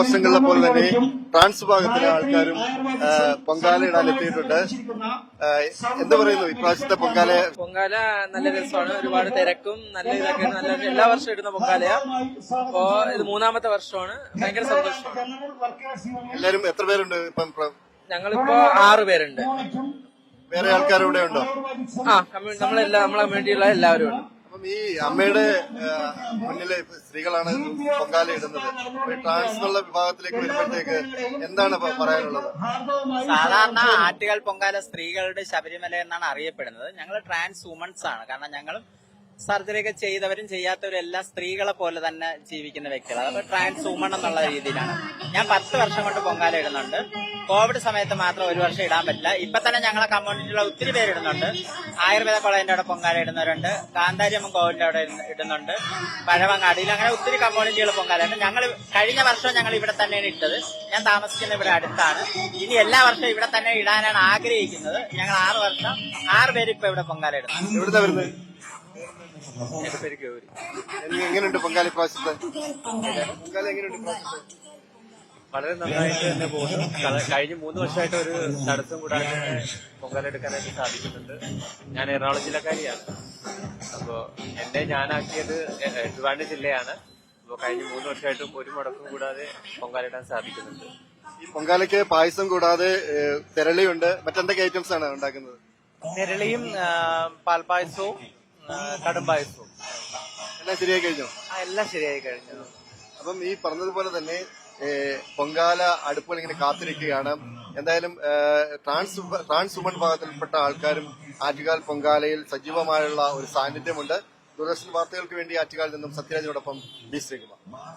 വർഷങ്ങളിലെ പോലെ തന്നെ ട്രാൻസ് ഭാഗത്തിലെ ആൾക്കാരും പൊങ്കാലയിടാൻ എത്തിയിട്ടുണ്ട്. എന്താ പറയുന്നു? ഇപ്രാവശ്യത്തെ പൊങ്കാല പൊങ്കാല നല്ല രസമാണ്. ഒരുപാട് തിരക്കും നല്ല ഇതൊക്കെ നല്ല എല്ലാ വർഷവും ഇടുന്ന പൊങ്കാലയാ. അപ്പോ ഇത് മൂന്നാമത്തെ വർഷമാണ്. ഭയങ്കര സന്തോഷം എല്ലാരും എത്ര പേരുണ്ട് ഞങ്ങളിപ്പോ ആറു പേരുണ്ട്. വേറെ ആൾക്കാരും ഇവിടെ ഉണ്ടോ? ആ കമ്മ്യൂണിറ്റി നമ്മളെല്ലാം നമ്മളെ കമ്മ്യൂണിറ്റിയുള്ള എല്ലാവരും ഉണ്ട്. അപ്പം ഈ അമ്മയുടെ മുന്നിൽ സ്ത്രീകളാണ് പൊങ്കാലയിടുന്നത് ട്രാൻസ് എന്നുള്ള വിഭാഗത്തിലേക്ക് വരുമ്പോഴത്തേക്ക് എന്താണ് പറയാനുള്ളത്? സാധാരണ ആറ്റുകാൽ പൊങ്കാല സ്ത്രീകളുടെ ശബരിമല എന്നാണ് അറിയപ്പെടുന്നത്. ഞങ്ങൾ ട്രാൻസ് വുമൺസ് ആണ്. കാരണം ഞങ്ങളും സർജറി ഒക്കെ ചെയ്തവരും ചെയ്യാത്തവരും എല്ലാം സ്ത്രീകളെ പോലെ തന്നെ ജീവിക്കുന്ന വ്യക്തികൾ അതൊക്കെ ട്രാൻസ് വുമൺ എന്നുള്ള രീതിയിലാണ്. ഞാൻ പത്ത് വർഷം കൊണ്ട് പൊങ്കാല ഇടുന്നുണ്ട്. കോവിഡ് സമയത്ത് മാത്രം ഒരു വർഷം ഇടാൻ പറ്റില്ല. ഇപ്പൊ തന്നെ ഞങ്ങളെ കമ്മ്യൂണിറ്റിയിലുള്ള ഒത്തിരി പേര് ഇടുന്നുണ്ട്. ആയുർവേദ കോളേജിന്റെ അവിടെ പൊങ്കാല ഇടുന്നവരുണ്ട്. കാന്താരിയമ്മ കോവിലിന്റെ അവിടെ ഇടുന്നുണ്ട്. പഴവങ്ങാടിയിൽ അങ്ങനെ ഒത്തിരി കമ്മ്യൂണിറ്റികൾ പൊങ്കാലുണ്ട് ഞങ്ങൾ കഴിഞ്ഞ വർഷം ഞങ്ങൾ ഇവിടെ തന്നെയാണ് ഇട്ടത്. ഞാൻ താമസിക്കുന്നത് ഇവിടെ അടുത്താണ്. ഇനി എല്ലാ വർഷവും ഇവിടെ തന്നെ ഇടാനാണ് ആഗ്രഹിക്കുന്നത്. ഞങ്ങൾ ആറ് വർഷം ആറ് പേര് ഇപ്പൊ ഇവിടെ പൊങ്കാല ഇടുന്നു എന്റെ പേര് ഗൗരി എങ്ങനെയുണ്ട് പൊങ്കാലി പ്രാവശ്യത്ത്? പൊങ്കാല എങ്ങനെയുണ്ട് വളരെ നന്നായിട്ട് തന്നെ പോകുന്നു. കഴിഞ്ഞ മൂന്ന് വർഷമായിട്ട് ഒരു തടസ്സം കൂടാതെ പൊങ്കാല എടുക്കാനായിട്ട് സാധിക്കുന്നുണ്ട്. ഞാൻ എറണാകുളം ജില്ലക്കാരിയാണ്. അപ്പോ എന്നെ ഞാനാക്കിയത് ട്രിവാൻഡ്രം ജില്ലയാണ്. അപ്പോൾ കഴിഞ്ഞ മൂന്ന് വർഷമായിട്ടും ഒരു മുടക്കം കൂടാതെ പൊങ്കാല ഇടാൻ സാധിക്കുന്നുണ്ട്. ഈ പൊങ്കാലയ്ക്ക് പായസം കൂടാതെ തെരളിയുണ്ട്. മറ്റെന്തൊക്കെ ഐറ്റംസ് ആണ് ഉണ്ടാക്കുന്നത്? തെരളിയും പാൽപ്പായസവും കടും പായസവും. എല്ലാം ശരിയായി കഴിഞ്ഞോ? എല്ലാം ശരിയായി കഴിഞ്ഞു. അപ്പം ഈ പറഞ്ഞതുപോലെ തന്നെ പൊങ്കാല അടുപ്പുകൾ ഇങ്ങനെ കാത്തിരിക്കുകയാണ്. എന്തായാലും ട്രാൻസ് ട്രാൻസ് വുമൺ വിഭാഗത്തിൽപ്പെട്ട ആൾക്കാരും ആറ്റുകാൽ പൊങ്കാലയിൽ സജീവമായുള്ള ഒരു സാന്നിധ്യമുണ്ട്. ദൂരദർശൻ വാർത്തകൾക്ക് വേണ്ടി ആറ്റുകാലിൽ നിന്നും സത്യരാജിനോടൊപ്പം ബി ശ്രീകുമാർ.